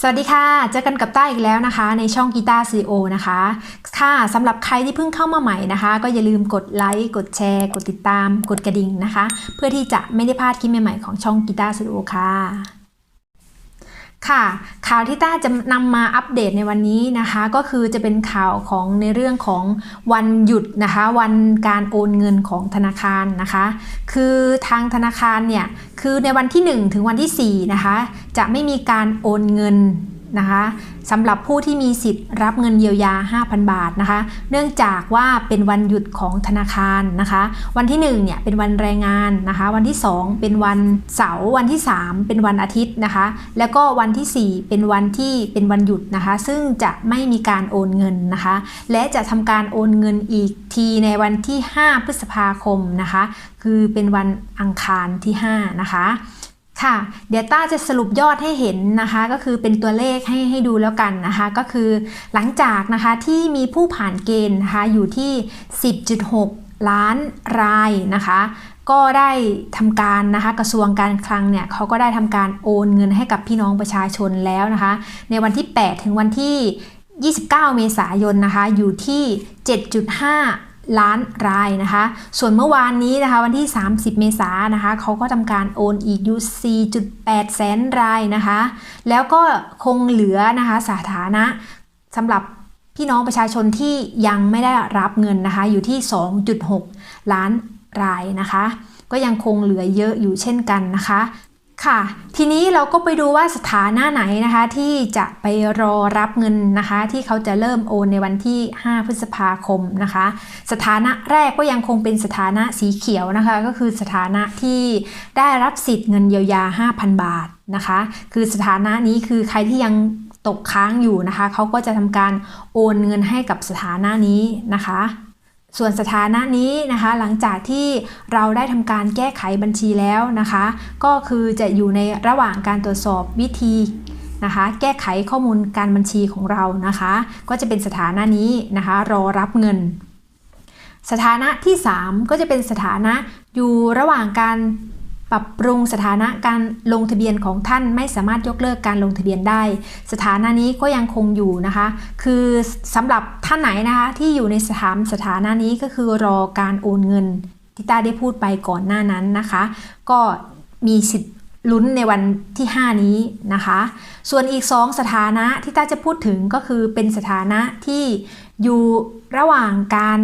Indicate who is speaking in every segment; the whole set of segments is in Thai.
Speaker 1: สวัสดีค่ะ เจอกันกับต้าอีกแล้วนะคะ ในช่องกีตาร์ซีโอนะคะ ค่ะสำหรับใครที่เพิ่งเข้ามาใหม่นะคะ ก็อย่าลืมกดไลค์ กดแชร์ กดติดตาม กดกระดิ่งนะคะ เพื่อที่จะไม่ได้พลาดคลิปใหม่ๆของช่องกีตาร์ซีโอค่ะ ค่ะ ข่าวที่ต้าจะนำมาอัปเดตในวันนี้นะคะ ก็คือจะเป็นข่าวของในเรื่องของวันหยุดนะคะ วันการโอนเงินของธนาคารนะคะ คือทางธนาคารเนี่ย คือในวันที่ 1 ถึงวันที่4นะคะ จะไม่มีการโอนเงิน นะคะสำหรับผู้ที่มีสิทธิ์รับเงินเยียวยา 5,000 บาทนะคะ เนื่องจากว่าเป็นวันหยุดของธนาคารนะคะ วันที่1เนี่ยเป็นวันแรงงานนะคะ วันที่ 2 เป็นวันเสาร์วันที่ 3 เป็นวันอาทิตย์นะคะ แล้วก็วันที่ 4 เป็นวันที่เป็นวันหยุดนะคะ ซึ่งจะไม่มีการโอนเงินนะคะ และจะทำการโอนเงินอีกทีในวันที่ 5 พฤษภาคมนะคะ คือเป็นวันอังคารที่ 5 นะคะ ค่ะ เดี๋ยวต้าจะสรุปยอดให้เห็นนะคะ ก็คือเป็นตัวเลขให้ให้ดูแล้วกันนะคะ ก็คือหลังจากนะคะที่มีผู้ผ่านเกณฑ์นะคะอยู่ที่ 10.6 ล้านรายนะคะก็ได้ทำการนะคะกระทรวงการคลังเนี่ยเขาก็ได้ทำการโอนเงินให้กับพี่น้องประชาชนแล้วนะคะ ในวันที่ 8 ถึงวันที่ 29 เมษายนนะคะอยู่ที่ 7.5 ล้านรายนะคะ ส่วนเมื่อวานนี้นะคะวันที่ 30 เมษายนนะคะเขาก็ทำการโอนอีกอยู่4.8 แสนรายนะคะ แล้วก็คงเหลือนะคะสถานะสำหรับพี่น้องประชาชนที่ยังไม่ได้รับเงินนะคะอยู่ที่ 2.6 ล้านรายนะคะ ก็ยังคงเหลือเยอะอยู่เช่นกันนะคะ ค่ะ ทีนี้เราก็ไปดูว่าสถานะไหนนะคะ ที่จะไปรอรับเงินนะคะ ที่เขาจะเริ่มโอนในวันที่ 5 พฤษภาคมนะคะ สถานะแรกก็ยังคงเป็นสถานะสีเขียวนะคะ ก็คือสถานะที่ได้รับสิทธิ์เงินเยียวยา 5,000 บาทนะคะ คือสถานะนี้คือใครที่ยังตกค้างอยู่นะคะ เขาก็จะทำการโอนเงินให้กับสถานะนี้นะคะ ส่วนสถานะนี้นะคะ หลังจากที่เราได้ทำการแก้ไขบัญชีแล้วนะคะ ก็คือจะอยู่ในระหว่างการตรวจสอบวิธีนะคะ แก้ไขข้อมูลการบัญชีของเรานะคะ ก็จะเป็นสถานะนี้นะคะ รอรับเงิน สถานะที่ 3 ก็จะเป็นสถานะอยู่ระหว่างการ ปรับปรุงสถานะการลงทะเบียนของท่านไม่สามารถยกเลิกการลงทะเบียนได้ สถานะนี้ก็ยังคงอยู่นะคะ คือสำหรับท่านไหนนะคะที่อยู่ในสถานสถานะนี้ก็คือรอการโอนเงินที่ต้าได้พูดไปก่อนหน้านั้นนะคะ ก็มีสิทธิ์ลุ้นในวันที่ 5 นี้นะคะ ส่วนอีก 2 สถานะที่ต้าจะพูดถึงก็คือเป็นสถานะที่อยู่ระหว่างการ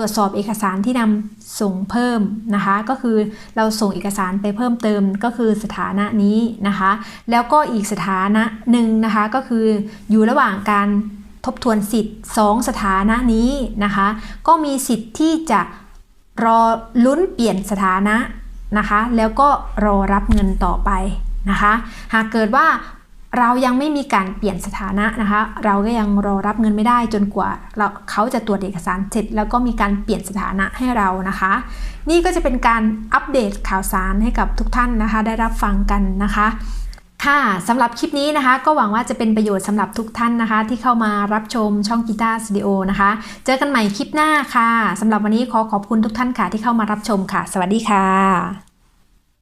Speaker 1: รวจสอบเอกสารที่นำส่งเพิ่มนะคะ ก็คือเราส่งเอกสารไปเพิ่มเติมก็คือสถานะนี้นะคะ แล้วก็อีกสถานะหนึ่งนะคะก็คืออยู่ระหว่างการทบทวนสิทธิ์ 2 สถานะนี้นะคะ ก็มีสิทธิ์ที่จะรอลุ้นเปลี่ยนสถานะนะคะ แล้วก็รอรับเงินต่อไปนะคะ หากเกิดว่า เรายังไม่มีการเปลี่ยนสถานะนะคะ เราก็ยังรอรับเงินไม่ได้จนกว่าเราเขาจะตรวจเอกสารเสร็จ แล้วก็มีการเปลี่ยนสถานะให้เรานะคะ นี่ก็จะเป็นการอัปเดตข่าวสารให้กับทุกท่านนะคะ ได้รับฟังกันนะคะค่ะสำหรับคลิปนี้นะคะ ก็หวังว่าจะเป็นประโยชน์สำหรับทุกท่านนะคะ ที่เข้ามารับชมช่องกีตาร์สตูดิโอนะคะ เจอกันใหม่คลิปหน้าค่ะสำหรับวันนี้ขอขอบคุณทุกท่านค่ะที่เข้ามารับชมค่ะ สวัสดีค่ะ